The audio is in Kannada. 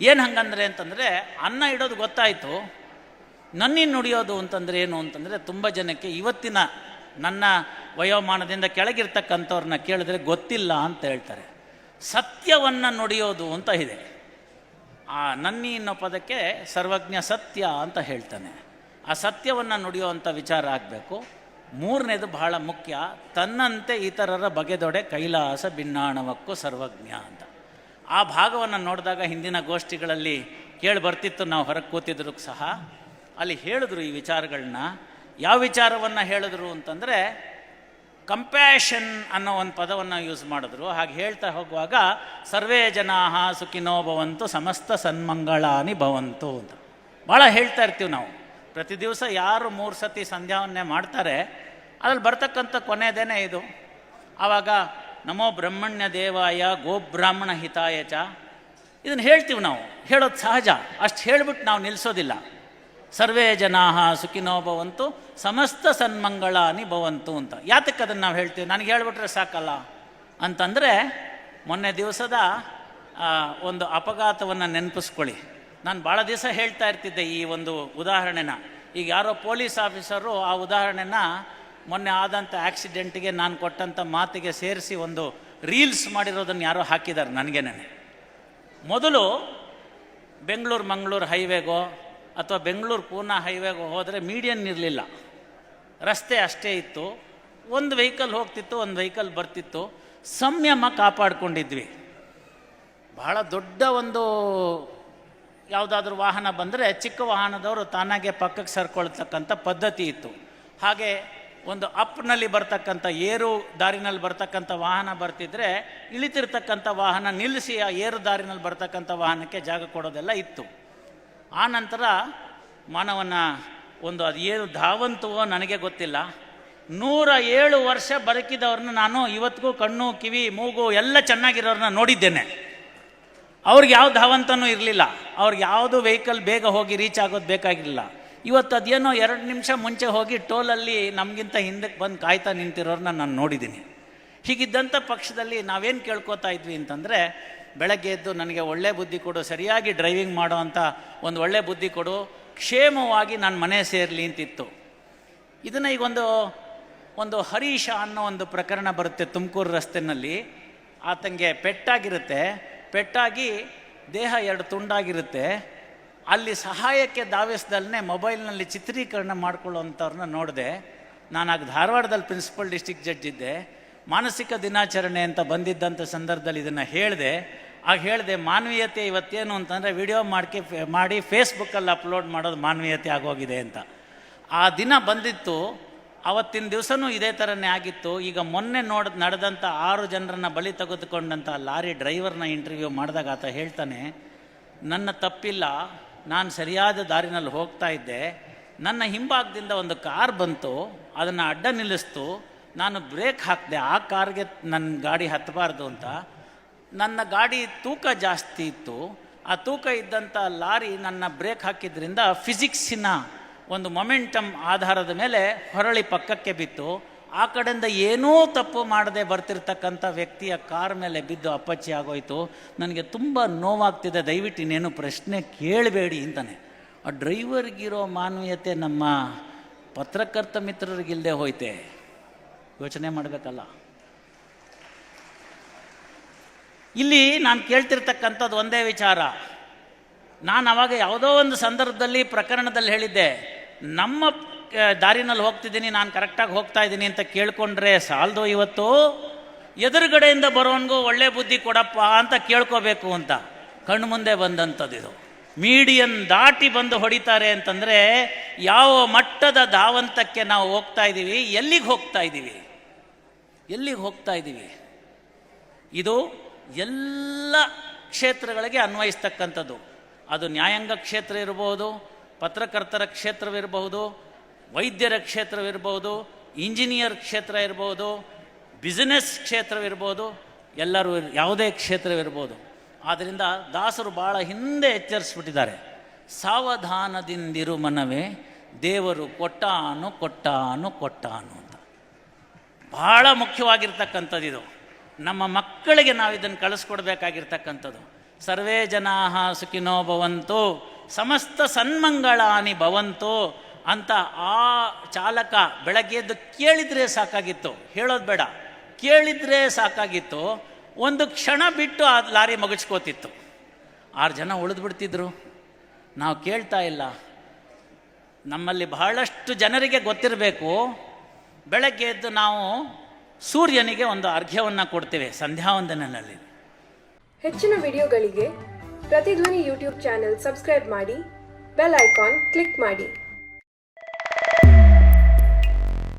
ಏನು ಹಂಗಂದ್ರೆ ಅಂತಂದರೆ ಅನ್ನ ಇಡೋದು ಗೊತ್ತಾಯಿತು. ನನ್ನಿನ್ ನುಡಿಯೋದು ಅಂತಂದ್ರೆ ಏನು ಅಂತಂದರೆ ತುಂಬ ಜನಕ್ಕೆ ಇವತ್ತಿನ ನನ್ನ ವಯೋಮಾನದಿಂದ ಕೆಳಗಿರ್ತಕ್ಕಂಥವ್ರನ್ನ ಕೇಳಿದ್ರೆ ಗೊತ್ತಿಲ್ಲ ಅಂತ ಹೇಳ್ತಾರೆ. ಸತ್ಯವನ್ನು ನುಡಿಯೋದು ಅಂತ ಇದೆ. ಆ ನನ್ನಿ ಅನ್ನೋ ಪದಕ್ಕೆ ಸರ್ವಜ್ಞ ಸತ್ಯ ಅಂತ ಹೇಳ್ತಾನೆ. ಆ ಸತ್ಯವನ್ನು ನುಡಿಯುವಂಥ ವಿಚಾರ ಆಗಬೇಕು. ಮೂರನೇದು ಬಹಳ ಮುಖ್ಯ, ತನ್ನಂತೆ ಇತರರ ಬಗೆದೊಡೆ ಕೈಲಾಸ ಭಿನ್ನಾಣವಕ್ಕೂ ಸರ್ವಜ್ಞ ಅಂತ. ಆ ಭಾಗವನ್ನು ನೋಡಿದಾಗ ಹಿಂದಿನ ಗೋಷ್ಠಿಗಳಲ್ಲಿ ಕೇಳಿ ಬರ್ತಿತ್ತು, ನಾವು ಹೊರಗೆ ಕೂತಿದ್ರು ಸಹ. ಅಲ್ಲಿ ಹೇಳಿದ್ರು ಈ ವಿಚಾರಗಳನ್ನ ಯಾವ ವಿಚಾರವನ್ನು ಹೇಳಿದ್ರು ಅಂತಂದರೆ ಕಂಪ್ಯಾಷನ್ ಅನ್ನೋ ಒಂದು ಪದವನ್ನು ಯೂಸ್ ಮಾಡಿದ್ರು. ಹಾಗೆ ಹೇಳ್ತಾ ಹೋಗುವಾಗ, ಸರ್ವೇ ಜನಾ ಸುಖಿನೋ ಭವಂತು, ಸಮಸ್ತ ಸನ್ಮಂಗಳಾನಿ ಭವಂತು ಅಂತ. ಭಾಳ ಹೇಳ್ತಾ ಇರ್ತೀವಿ ನಾವು. ಪ್ರತಿ ದಿವಸ ಯಾರು ಮೂರು ಸತಿ ಸಂಧ್ಯಾವನ್ನೇ ಮಾಡ್ತಾರೆ, ಅದ್ರಲ್ಲಿ ಬರ್ತಕ್ಕಂಥ ಕೊನೆಯದೇನೆ ಇದು. ಆವಾಗ ನಮೋ ಬ್ರಹ್ಮಣ್ಯ ದೇವಾಯ ಗೋಬ್ರಾಹ್ಮಣ ಹಿತಾಯ ಚ. ಇದನ್ನು ಹೇಳ್ತೀವಿ ನಾವು. ಹೇಳೋದು ಸಹಜ. ಅಷ್ಟು ಹೇಳ್ಬಿಟ್ಟು ನಾವು ನಿಲ್ಲಿಸೋದಿಲ್ಲ ಸರ್ವೇ ಜನಾ ಸುಖಿನೋ ಭವಂತು, ಸಮಸ್ತ ಸನ್ಮಂಗಳಾನಿ ಭವಂತು ಅಂತ. ಯಾತಕ್ಕೆ ಅದನ್ನು ನಾವು ಹೇಳ್ತೀವಿ? ನನಗೆ ಹೇಳ್ಬಿಟ್ರೆ ಸಾಕಲ್ಲ. ಅಂತಂದರೆ, ಮೊನ್ನೆ ದಿವಸದ ಒಂದು ಅಪಘಾತವನ್ನು ನೆನಪಿಸ್ಕೊಳ್ಳಿ. ನಾನು ಭಾಳ ದಿವಸ ಹೇಳ್ತಾ ಇರ್ತಿದ್ದೆ ಈ ಒಂದು ಉದಾಹರಣೆನ. ಈಗ ಯಾರೋ ಪೊಲೀಸ್ ಆಫೀಸರು ಆ ಉದಾಹರಣೆನ ಮೊನ್ನೆ ಆದಂಥ ಆಕ್ಸಿಡೆಂಟ್ಗೆ ನಾನು ಕೊಟ್ಟಂಥ ಮಾತಿಗೆ ಸೇರಿಸಿ ಒಂದು ರೀಲ್ಸ್ ಮಾಡಿರೋದನ್ನು ಯಾರೋ ಹಾಕಿದ್ದಾರೆ ನನಗೇನೆ. ಮೊದಲು ಬೆಂಗಳೂರು ಮಂಗಳೂರು ಹೈವೇಗೋ ಅಥವಾ ಬೆಂಗಳೂರು ಪೂನಾ ಹೈವೇಗೋ ಹೋದರೆ ಮೀಡಿಯನ್ ಇರಲಿಲ್ಲ. ರಸ್ತೆ ಅಷ್ಟೇ ಇತ್ತು. ಒಂದು ವೆಹಿಕಲ್ ಹೋಗ್ತಿತ್ತು, ಒಂದು ವೆಹಿಕಲ್ ಬರ್ತಿತ್ತು. ಸಂಯಮ ಕಾಪಾಡಿಕೊಂಡಿದ್ವಿ. ಬಹಳ ದೊಡ್ಡ ಒಂದು ಯಾವುದಾದ್ರೂ ವಾಹನ ಬಂದರೆ ಚಿಕ್ಕ ವಾಹನದವರು ತಾನಾಗೆ ಪಕ್ಕಕ್ಕೆ ಸರ್ಕೊಳ್ತಕ್ಕಂಥ ಪದ್ಧತಿ ಇತ್ತು. ಹಾಗೆ ಒಂದು ಅಪ್ನಲ್ಲಿ ಬರ್ತಕ್ಕಂಥ, ಏರು ದಾರಿನಲ್ಲಿ ಬರ್ತಕ್ಕಂಥ ವಾಹನ ಬರ್ತಿದ್ರೆ, ಇಳಿತಿರ್ತಕ್ಕಂಥ ವಾಹನ ನಿಲ್ಲಿಸಿ ಆ ಏರು ದಾರಿನಲ್ಲಿ ಬರ್ತಕ್ಕಂಥ ವಾಹನಕ್ಕೆ ಜಾಗ ಕೊಡೋದೆಲ್ಲ ಇತ್ತು. ಆ ನಂತರ ಮಾನವನ ಒಂದು ಅದು ಏನು ಧಾವಂತವೋ ನನಗೆ ಗೊತ್ತಿಲ್ಲ. ನೂರ ಏಳು ವರ್ಷ ಬದುಕಿದವ್ರನ್ನ ನಾನು ಇವತ್ತಿಗೂ ಕಣ್ಣು, ಕಿವಿ, ಮೂಗು ಎಲ್ಲ ಚೆನ್ನಾಗಿರೋರನ್ನ ನೋಡಿದ್ದೇನೆ. ಅವ್ರಿಗೆ ಯಾವ ಧಾವಂತನೂ ಇರಲಿಲ್ಲ. ಅವ್ರಿಗೆ ಯಾವುದು ವೆಹಿಕಲ್ ಬೇಗ ಹೋಗಿ ರೀಚ್ ಆಗೋದು ಬೇಕಾಗಿರಲಿಲ್ಲ. ಇವತ್ತು ಅದೇನೋ ಎರಡು ನಿಮಿಷ ಮುಂಚೆ ಹೋಗಿ ಟೋಲಲ್ಲಿ ನಮಗಿಂತ ಹಿಂದಕ್ಕೆ ಬಂದು ಕಾಯ್ತಾ ನಿಂತಿರೋರನ್ನ ನಾನು ನೋಡಿದ್ದೀನಿ. ಹೀಗಿದ್ದಂಥ ಪಕ್ಷದಲ್ಲಿ ನಾವೇನು ಕೇಳ್ಕೊತಾ ಇದ್ವಿ ಅಂತಂದರೆ, ಬೆಳಗ್ಗೆ ಎದ್ದು ನನಗೆ ಒಳ್ಳೆ ಬುದ್ಧಿ ಕೊಡು, ಸರಿಯಾಗಿ ಡ್ರೈವಿಂಗ್ ಮಾಡೋ ಅಂತ ಒಂದು ಒಳ್ಳೆ ಬುದ್ಧಿ ಕೊಡು, ಕ್ಷೇಮವಾಗಿ ನಾನು ಮನೆ ಸೇರಲಿ ಅಂತಿತ್ತು. ಇದನ್ನು ಈಗ ಒಂದು ಒಂದು ಹರೀಶ ಅನ್ನೋ ಒಂದು ಪ್ರಕರಣ ಬರುತ್ತೆ ತುಮಕೂರು ರಸ್ತೆನಲ್ಲಿ. ಆತಂಗೆ ಪೆಟ್ಟಾಗಿರುತ್ತೆ. ಪೆಟ್ಟಾಗಿ ದೇಹ ಎರಡು ತುಂಡಾಗಿರುತ್ತೆ. ಅಲ್ಲಿ ಸಹಾಯಕ್ಕೆ ಧಾವಿಸ್ದಲ್ಲೇ ಮೊಬೈಲ್ನಲ್ಲಿ ಚಿತ್ರೀಕರಣ ಮಾಡ್ಕೊಳ್ಳೋವಂಥವ್ರನ್ನ ನೋಡಿದೆ. ನಾನು ಆಗ ಧಾರವಾಡದಲ್ಲಿ ಪ್ರಿನ್ಸಿಪಲ್ ಡಿಸ್ಟಿಕ್ ಜಡ್ಜ್ ಇದ್ದೆ. ಮಾನಸಿಕ ದಿನಾಚರಣೆ ಅಂತ ಬಂದಿದ್ದಂಥ ಸಂದರ್ಭದಲ್ಲಿ ಇದನ್ನು ಹೇಳಿದೆ. ಆಗ ಹೇಳಿದೆ, ಮಾನವೀಯತೆ ಇವತ್ತೇನು ಅಂತಂದರೆ ವಿಡಿಯೋ ಮಾಡ್ಕೆ, ಮಾಡಿ ಫೇಸ್ಬುಕ್ಕಲ್ಲಿ ಅಪ್ಲೋಡ್ ಮಾಡೋದು ಮಾನವೀಯತೆ ಆಗೋಗಿದೆ ಅಂತ. ಆ ದಿನ ಬಂದಿತ್ತು. ಅವತ್ತಿನ ದಿವಸನೂ ಇದೇ ಥರನೇ ಆಗಿತ್ತು. ಈಗ ಮೊನ್ನೆ ನೋಡ್, ನಡೆದಂಥ ಆರು ಜನರನ್ನ ಬಲಿ ತೆಗೆದುಕೊಂಡಂಥ ಲಾರಿ ಡ್ರೈವರ್ನ ಇಂಟರ್ವ್ಯೂ ಮಾಡಿದಾಗ ಆತ ಹೇಳ್ತಾನೆ, ನನ್ನ ತಪ್ಪಿಲ್ಲ. ನಾನು ಸರಿಯಾದ ದಾರಿನಲ್ಲಿ ಹೋಗ್ತಾ ಇದ್ದೆ. ನನ್ನ ಹಿಂಭಾಗದಿಂದ ಒಂದು ಕಾರ್ ಬಂತು. ಅದನ್ನು ಅಡ್ಡ ನಿಲ್ಲಿಸ್ತು. ನಾನು ಬ್ರೇಕ್ ಹಾಕಿದೆ. ಆ ಕಾರ್ಗೆ ನನ್ನ ಗಾಡಿ ಹತ್ತಬಾರ್ದು ಅಂತ. ನನ್ನ ಗಾಡಿ ತೂಕ ಜಾಸ್ತಿ ಇತ್ತು. ಆ ತೂಕ ಇದ್ದಂಥ ಲಾರಿ ನನ್ನ ಬ್ರೇಕ್ ಹಾಕಿದ್ರಿಂದ ಫಿಸಿಕ್ಸಿನ ಒಂದು ಮೊಮೆಂಟಮ್ ಆಧಾರದ ಮೇಲೆ ಹೊರಳಿ ಪಕ್ಕಕ್ಕೆ ಬಿತ್ತು. ಆ ಕಡೆಯಿಂದ ಏನೂ ತಪ್ಪು ಮಾಡದೆ ಬರ್ತಿರ್ತಕ್ಕಂಥ ವ್ಯಕ್ತಿಯ ಕಾರ್ ಮೇಲೆ ಬಿದ್ದು ಅಪ್ಪಚ್ಚಿ ಆಗೋಯ್ತು. ನನಗೆ ತುಂಬ ನೋವಾಗ್ತಿದೆ. ದಯವಿಟ್ಟು ಇನ್ನೇನು ಪ್ರಶ್ನೆ ಕೇಳಬೇಡಿ ಅಂತಾನೆ. ಆ ಡ್ರೈವರ್ಗಿರೋ ಮಾನವೀಯತೆ ನಮ್ಮ ಪತ್ರಕರ್ತ ಮಿತ್ರರಿಗಿಲ್ಲದೆ ಹೋಯ್ತೆ? ಯೋಚನೆ ಮಾಡಬೇಕಲ್ಲ. ಇಲ್ಲಿ ನಾನು ಕೇಳ್ತಿರ್ತಕ್ಕಂಥದ್ದು ಒಂದೇ ವಿಚಾರ. ನಾನು ಅವಾಗ ಯಾವುದೋ ಒಂದು ಸಂದರ್ಭದಲ್ಲಿ ಪ್ರಕರಣದಲ್ಲಿ ಹೇಳಿದ್ದೆ, ನಮ್ಮ ದಾರಿನಲ್ಲಿ ಹೋಗ್ತಿದ್ದೀನಿ, ನಾನು ಕರೆಕ್ಟಾಗಿ ಹೋಗ್ತಾ ಇದ್ದೀನಿ ಅಂತ ಕೇಳ್ಕೊಂಡ್ರೆ ಸಾಲದು ಇವತ್ತು? ಎದುರುಗಡೆಯಿಂದ ಬರೋನ್ಗೂ ಒಳ್ಳೆ ಬುದ್ಧಿ ಕೊಡಪ್ಪ ಅಂತ ಕೇಳ್ಕೋಬೇಕು ಅಂತ. ಕಣ್ಣು ಮುಂದೆ ಬಂದಂಥದ್ದು ಇದು. ಮೀಡಿಯನ್ ದಾಟಿ ಬಂದು ಹೊಡಿತಾರೆ ಅಂತಂದರೆ ಯಾವ ಮಟ್ಟದ ಧಾವಂತಕ್ಕೆ ನಾವು ಹೋಗ್ತಾ ಇದ್ದೀವಿ ಎಲ್ಲಿಗೆ ಹೋಗ್ತಾ ಇದ್ದೀವಿ ಎಲ್ಲಿಗೆ ಹೋಗ್ತಾ ಇದ್ದೀವಿ ಇದು ಎಲ್ಲ ಕ್ಷೇತ್ರಗಳಿಗೆ ಅನ್ವಯಿಸ್ತಕ್ಕಂಥದ್ದು. ಅದು ನ್ಯಾಯಾಂಗ ಕ್ಷೇತ್ರ ಇರಬಹುದು ಪತ್ರಕರ್ತರ ಕ್ಷೇತ್ರವಿರಬಹುದು ವೈದ್ಯರ ಕ್ಷೇತ್ರವಿರ್ಬೋದು, ಇಂಜಿನಿಯರ್ ಕ್ಷೇತ್ರ ಇರ್ಬೋದು ಬಿಸಿನೆಸ್ ಕ್ಷೇತ್ರವಿರ್ಬೋದು, ಎಲ್ಲರೂ ಯಾವುದೇ ಕ್ಷೇತ್ರವಿರ್ಬೋದು. ಆದ್ದರಿಂದ ದಾಸರು ಭಾಳ ಹಿಂದೆ ಎಚ್ಚರಿಸ್ಬಿಟ್ಟಿದ್ದಾರೆ. ಸಾವಧಾನದಿಂದಿರು ಮನವೇ ದೇವರು ಕೊಟ್ಟಾನು ಕೊಟ್ಟಾನು ಕೊಟ್ಟಾನು ಅಂತ. ಬಹಳ ಮುಖ್ಯವಾಗಿರ್ತಕ್ಕಂಥದ್ದು ಇದು ನಮ್ಮ ಮಕ್ಕಳಿಗೆ ನಾವು ಇದನ್ನು ಕಳಿಸ್ಕೊಡ್ಬೇಕಾಗಿರ್ತಕ್ಕಂಥದ್ದು. ಸರ್ವೇ ಜನಾ ಸುಖಿನೋ ಭವಂತು, ಸಮಸ್ತ ಸನ್ಮಂಗಳಾನಿ ಭವಂತು ಅಂತ ಆ ಚಾಲಕ ಬೆಳಗ್ಗೆ ಎದ್ದು ಕೇಳಿದ್ರೆ ಸಾಕಾಗಿತ್ತು. ಹೇಳೋದು ಬೇಡ. ಕೇಳಿದ್ರೆ ಸಾಕಾಗಿತ್ತು. ಒಂದು ಕ್ಷಣ ಬಿಟ್ಟು ಆ ಲಾರಿ ಮಗಚ್ಕೋತಿತ್ತು. ಆರು ಜನ ಉಳಿದ್ಬಿಡ್ತಿದ್ರು ನಾವು ಕೇಳ್ತಾ ಇಲ್ಲ. ನಮ್ಮಲ್ಲಿ ಬಹಳಷ್ಟು ಜನರಿಗೆ ಗೊತ್ತಿರಬೇಕು. ಬೆಳಗ್ಗೆ ಎದ್ದು ನಾವು ಸೂರ್ಯನಿಗೆ ಒಂದು ಅರ್ಘ್ಯವನ್ನು ಕೊಡ್ತೇವೆ ಸಂಧ್ಯಾವಂದನಲ್ಲಿ ಹೆಚ್ಚಿನ ವಿಡಿಯೋಗಳಿಗೆ ಪ್ರತಿಧ್ವನಿ ಯೂಟ್ಯೂಬ್ ಚಾನೆಲ್ ಸಬ್ಸ್ಕ್ರೈಬ್ ಮಾಡಿ, ಬೆಲ್ ಐಕಾನ್ ಕ್ಲಿಕ್ ಮಾಡಿ.